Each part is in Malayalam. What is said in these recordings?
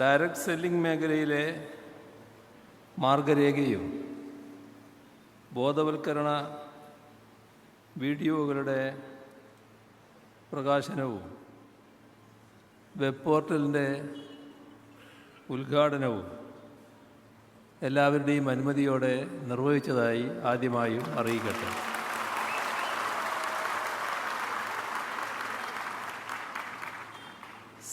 ഡയറക്റ്റ് സെല്ലിംഗ് മേഖലയിലെ മാർഗരേഖയും ബോധവൽക്കരണ വീഡിയോകളുടെ പ്രകാശനവും വെബ് പോർട്ടലിന്റെ ഉദ്ഘാടനവും എല്ലാവരുടെയും അനുമതിയോടെ നിർവഹിച്ചതായി ആദ്യമായും അറിയിക്കട്ടെ.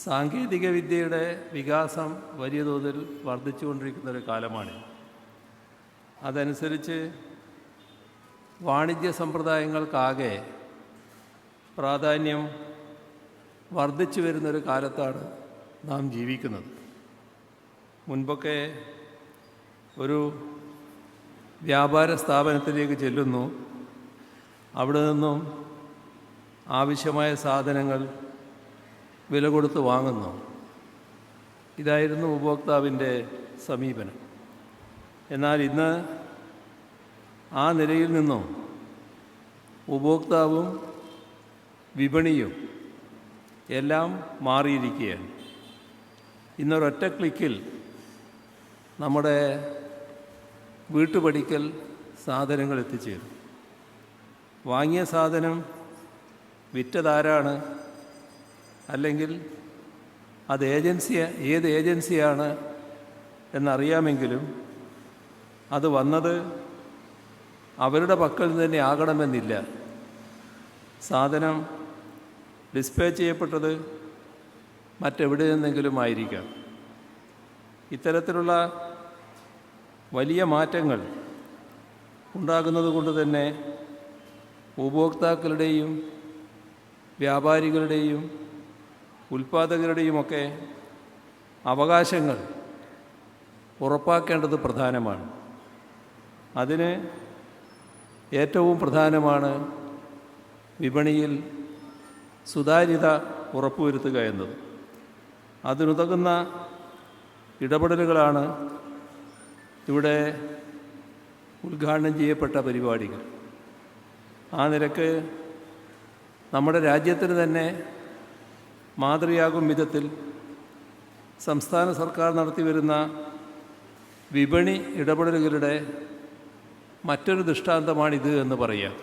സാങ്കേതിക വിദ്യയുടെ വികാസം വലിയ തോതിൽ വർദ്ധിച്ചുകൊണ്ടിരിക്കുന്ന ഒരു കാലമാണ്. അതനുസരിച്ച് വാണിജ്യ സമ്പ്രദായങ്ങൾക്കാകെ പ്രാധാന്യം വർദ്ധിച്ചു വരുന്നൊരു കാലത്താണ് നാം ജീവിക്കുന്നത്. മുൻപൊക്കെ ഒരു വ്യാപാര സ്ഥാപനത്തിലേക്ക് ചെല്ലുന്നു. അവിടെ നിന്നും ആവശ്യമായ സാധനങ്ങൾ വില കൊടുത്ത് വാങ്ങുന്നു. ഇതായിരുന്നു ഉപഭോക്താവിന്റെ സമീപനം. എന്നാൽ ഇന്ന് ആ നിലയിൽ നിന്നും ഉപഭോക്താവും വിപണിയും എല്ലാം മാറിയിരിക്കുകയാണ്. ഇന്നൊരൊറ്റ ക്ലിക്കിൽ നമ്മുടെ വീട്ടുപടിക്കൽ സാധനങ്ങൾ എത്തിച്ചേരും. വാങ്ങിയ സാധനം വിറ്റതാരാണ്? അല്ലെങ്കിൽ അത് ഏജൻസി ഏത് ഏജൻസിയാണ് എന്നറിയാമെങ്കിലും അത് വന്നത് അവരുടെ പക്കൽ നിന്ന് തന്നെ ആകണമെന്നില്ല. സാധനം ഡിസ്പാച്ച് ചെയ്യപ്പെട്ടത് മറ്റെവിടെ നിന്നെങ്കിലും ആയിരിക്കാം. ഇത്തരത്തിലുള്ള വലിയ മാറ്റങ്ങൾ ഉണ്ടാകുന്നത് കൊണ്ട് തന്നെ ഉപഭോക്താക്കളുടെയും വ്യാപാരികളുടെയും ഉൽപ്പാദകരുടെയുമൊക്കെ അവകാശങ്ങൾ ഉറപ്പാക്കേണ്ടത് പ്രധാനമാണ്. അതിന് ഏറ്റവും പ്രധാനമാണ് വിപണിയിൽ സുതാര്യത ഉറപ്പുവരുത്തുക എന്നത്. അതിനുതകുന്ന ഇടപെടലുകളാണ് ഇവിടെ ഉദ്ഘാടനം ചെയ്യപ്പെട്ട പരിപാടികൾ. ആ നിരക്ക് നമ്മുടെ രാജ്യത്തിന് തന്നെ മാതൃയാകും വിധത്തിൽ സംസ്ഥാന സർക്കാർ നടത്തിവരുന്ന വിപണി ഇടപെടലുകളുടെ മറ്റൊരു ദൃഷ്ടാന്തമാണിത് എന്ന് പറയാം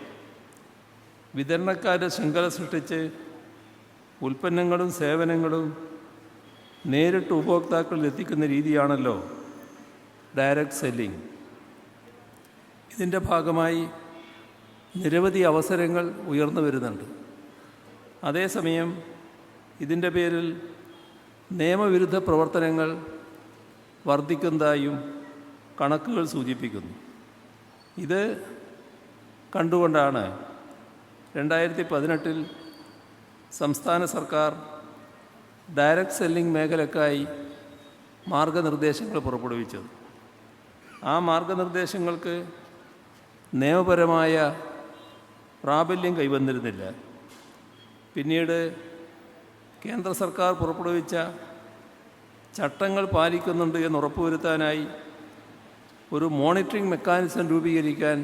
വിതരണക്കാരുടെ ശൃംഖല സൃഷ്ടിച്ച് ഉൽപ്പന്നങ്ങളും സേവനങ്ങളും നേരിട്ട് ഉപഭോക്താക്കളിൽ എത്തിക്കുന്ന രീതിയാണല്ലോ ഡയറക്റ്റ് സെല്ലിംഗ് ഇതിന്റെ ഭാഗമായി നിരവധി അവസരങ്ങൾ ഉയർന്നു വരുന്നുണ്ട്. അതേസമയം ഇതിന്റെ പേരിൽ നിയമവിരുദ്ധ പ്രവർത്തനങ്ങൾ വർദ്ധിക്കുന്നതായും കണക്കുകൾ സൂചിപ്പിക്കുന്നു. ഇത് കണ്ടുകൊണ്ടാണ് രണ്ടായിരത്തി പതിനെട്ടിൽ സംസ്ഥാന സർക്കാർ ഡയറക്റ്റ് സെല്ലിംഗ് മേഖലക്കായി മാർഗനിർദ്ദേശങ്ങൾ പുറപ്പെടുവിച്ചത്. ആ മാർഗനിർദ്ദേശങ്ങൾക്ക് നിയമപരമായ പ്രാബല്യം കൈവന്നിരുന്നില്ല. പിന്നീട് കേന്ദ്ര സർക്കാർ പുറപ്പെടുവിച്ച ചട്ടങ്ങൾ പാലിക്കുന്നുണ്ട് എന്ന് ഉറപ്പുവരുത്താനായി ഒരു മോണിറ്ററിംഗ് മെക്കാനിസം രൂപീകരിക്കാൻ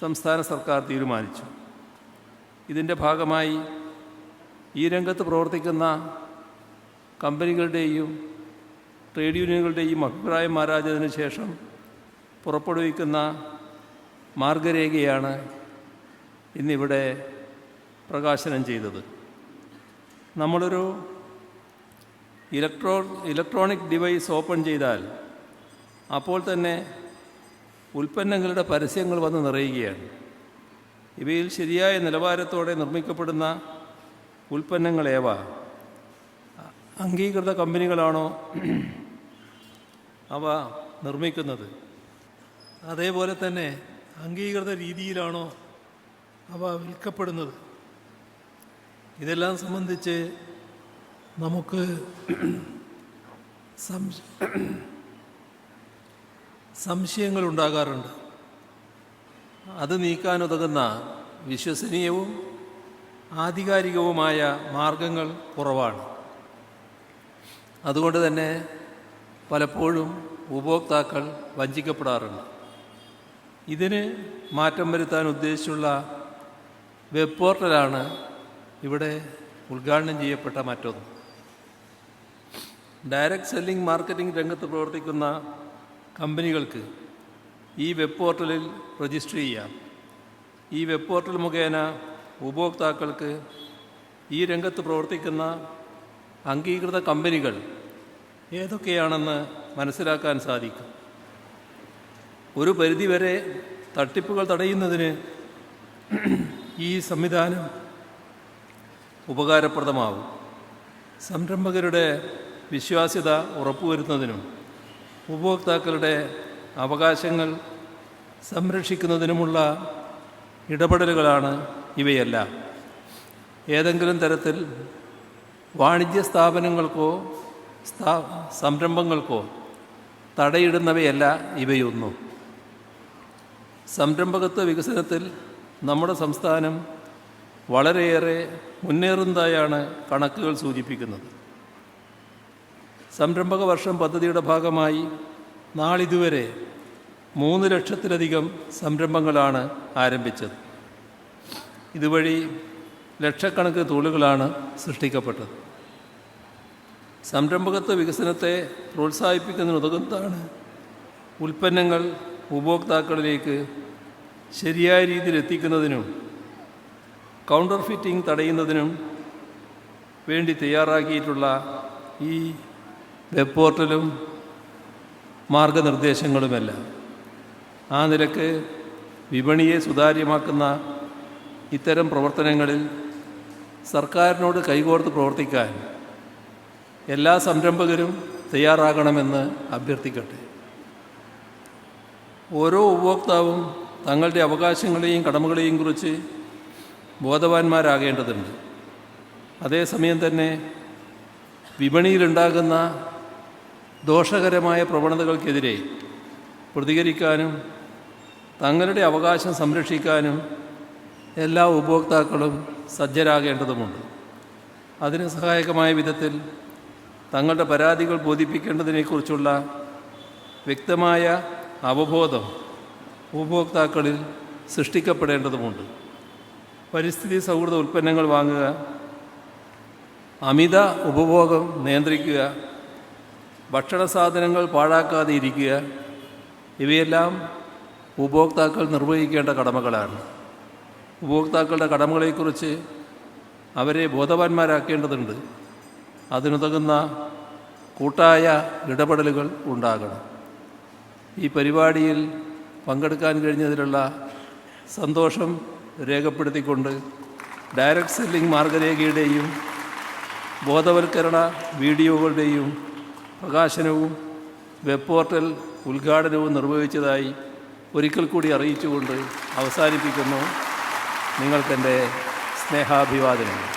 സംസ്ഥാന സർക്കാർ തീരുമാനിച്ചു. ഇതിന്റെ ഭാഗമായി ഈ രംഗത്ത് പ്രവർത്തിക്കുന്ന കമ്പനികളുടെയും ട്രേഡ് യൂണിയനുകളുടെയും അഭിപ്രായം ആരാഞ്ഞതിന് ശേഷം പുറപ്പെടുവിക്കുന്ന മാർഗരേഖയാണ് ഇന്നിവിടെ പ്രകാശനം ചെയ്തത്. നമ്മളൊരു ഇലക്ട്രോ ഇലക്ട്രോണിക് ഡിവൈസ് ഓപ്പൺ ചെയ്താൽ അപ്പോൾ തന്നെ ഉൽപ്പന്നങ്ങളുടെ പരസ്യങ്ങൾ വന്ന് നിറയുകയാണ്. ഇവയിൽ ശരിയായ നിലവാരത്തോടെ നിർമ്മിക്കപ്പെടുന്ന ഉൽപ്പന്നങ്ങൾ ഉൽപ്പന്നങ്ങളേവ അംഗീകൃത കമ്പനികളാണോ അവ നിർമ്മിക്കുന്നത്? അതേപോലെ തന്നെ അംഗീകൃത രീതിയിലാണോ അവ വിൽക്കപ്പെടുന്നത്? ഇതെല്ലാം സംബന്ധിച്ച് നമുക്ക് സംശ സംശയങ്ങൾ ഉണ്ടാകാറുണ്ട്. അത് നീക്കാനുതകുന്ന വിശ്വസനീയവും ആധികാരികവുമായ മാർഗങ്ങൾ കുറവാണ്. അതുകൊണ്ട് തന്നെ പലപ്പോഴും ഉപഭോക്താക്കൾ വഞ്ചിക്കപ്പെടാറുണ്ട്. ഇതിന് മാറ്റം വരുത്താൻ ഉദ്ദേശിച്ചുള്ള വെബ് പോർട്ടലാണ് ഇവിടെ ഉദ്ഘാടനം ചെയ്യപ്പെട്ട മറ്റൊന്ന്. ഡയറക്റ്റ് സെല്ലിംഗ് മാർക്കറ്റിംഗ് രംഗത്ത് പ്രവർത്തിക്കുന്ന കമ്പനികൾക്ക് ഈ വെബ് പോർട്ടലിൽ രജിസ്റ്റർ ചെയ്യാം. ഈ വെബ് പോർട്ടൽ മുഖേന ഉപഭോക്താക്കൾക്ക് ഈ രംഗത്ത് പ്രവർത്തിക്കുന്ന അംഗീകൃത കമ്പനികൾ ഏതൊക്കെയാണെന്ന് മനസ്സിലാക്കാൻ സാധിക്കും. ഒരു പരിധിവരെ തട്ടിപ്പുകൾ തടയുന്നതിന് ഈ സംവിധാനം ഉപകാരപ്രദമാവും. സംരംഭകരുടെ വിശ്വാസ്യത ഉറപ്പുവരുത്തുന്നതിനും ഉപഭോക്താക്കളുടെ അവകാശങ്ങൾ സംരക്ഷിക്കുന്നതിനുമുള്ള ഇടപെടലുകളാണ് ഇവയെല്ലാം. ഏതെങ്കിലും തരത്തിൽ വാണിജ്യ സ്ഥാപനങ്ങൾക്കോ സ്ഥാ സംരംഭങ്ങൾക്കോ തടയിടുന്നവയല്ല ഇവയൊന്നും. സംരംഭകത്വ വികസനത്തിൽ നമ്മുടെ സംസ്ഥാനം വളരെയേറെ മുന്നേറുന്നതായാണ് കണക്കുകൾ സൂചിപ്പിക്കുന്നത്. സംരംഭക വർഷം പദ്ധതിയുടെ ഭാഗമായി നാളിതുവരെ മൂന്ന് ലക്ഷത്തിലധികം സംരംഭങ്ങളാണ് ആരംഭിച്ചത്. ഇതുവഴി ലക്ഷക്കണക്കിന് തൊഴിലുകളാണ് സൃഷ്ടിക്കപ്പെട്ടത്. സംരംഭകത്വ വികസനത്തെ പ്രോത്സാഹിപ്പിക്കുന്നതിനുതകുന്നതാണ് ഉൽപ്പന്നങ്ങൾ ഉപഭോക്താക്കളിലേക്ക് ശരിയായ രീതിയിൽ എത്തിക്കുന്നതിനും കൗണ്ടർ ഫിറ്റിംഗ് തടയുന്നതിനും വേണ്ടി തയ്യാറാക്കിയിട്ടുള്ള ഈ വെബ് പോർട്ടലും മാർഗനിർദ്ദേശങ്ങളുമെല്ലാം. ആ നിലയ്ക്ക് വിപണിയെ സുതാര്യമാക്കുന്ന ഇത്തരം പ്രവർത്തനങ്ങളിൽ സർക്കാരിനോട് കൈകോർത്ത് പ്രവർത്തിക്കാൻ എല്ലാ സംരംഭകരും തയ്യാറാകണമെന്ന് അഭ്യർത്ഥിക്കട്ടെ. ഓരോ ഉപഭോക്താവും തങ്ങളുടെ അവകാശങ്ങളെയും കടമകളെയും കുറിച്ച് ബോധവാന്മാരാകേണ്ടതുണ്ട്. അതേസമയം തന്നെ വിപണിയിലുണ്ടാകുന്ന ദോഷകരമായ പ്രവണതകൾക്കെതിരെ പ്രതികരിക്കാനും തങ്ങളുടെ അവകാശം സംരക്ഷിക്കാനും എല്ലാ ഉപഭോക്താക്കളും സജ്ജരാകേണ്ടതുമുണ്ട്. അതിന് സഹായകമായ വിധത്തിൽ തങ്ങളുടെ പരാതികൾ ബോധിപ്പിക്കേണ്ടതിനെക്കുറിച്ചുള്ള വ്യക്തമായ അവബോധം ഉപഭോക്താക്കളിൽ സൃഷ്ടിക്കപ്പെടേണ്ടതുമുണ്ട്. പരിസ്ഥിതി സൗഹൃദ ഉൽപ്പന്നങ്ങൾ വാങ്ങുക അമിത ഉപഭോഗം നിയന്ത്രിക്കുക ഭക്ഷണ സാധനങ്ങൾ പാഴാക്കാതെ ഇരിക്കുക ഇവയെല്ലാം ഉപഭോക്താക്കൾ നിർവഹിക്കേണ്ട കടമകളാണ്. ഉപഭോക്താക്കളുടെ കടമകളെക്കുറിച്ച് അവരെ ബോധവാന്മാരാക്കേണ്ടതുണ്ട്. അതിനുതകുന്ന കൂട്ടായ ഇടപെടലുകൾ ഉണ്ടാകണം. ഈ പരിപാടിയിൽ പങ്കെടുക്കാൻ കഴിഞ്ഞതിലുള്ള സന്തോഷം രേഖപ്പെടുത്തിക്കൊണ്ട് ഡയറക്റ്റ് സെല്ലിംഗ് മാർഗരേഖയുടെയും ബോധവൽക്കരണ വീഡിയോകളുടെയും പ്രകാശനവും വെബ് പോർട്ടൽ ഉദ്ഘാടനവും നിർവഹിച്ചതായി ഒരിക്കൽ കൂടി അറിയിച്ചുകൊണ്ട് അവസാനിപ്പിക്കുന്നു. നിങ്ങൾക്കെന്റെ സ്നേഹാഭിവാദനങ്ങൾ.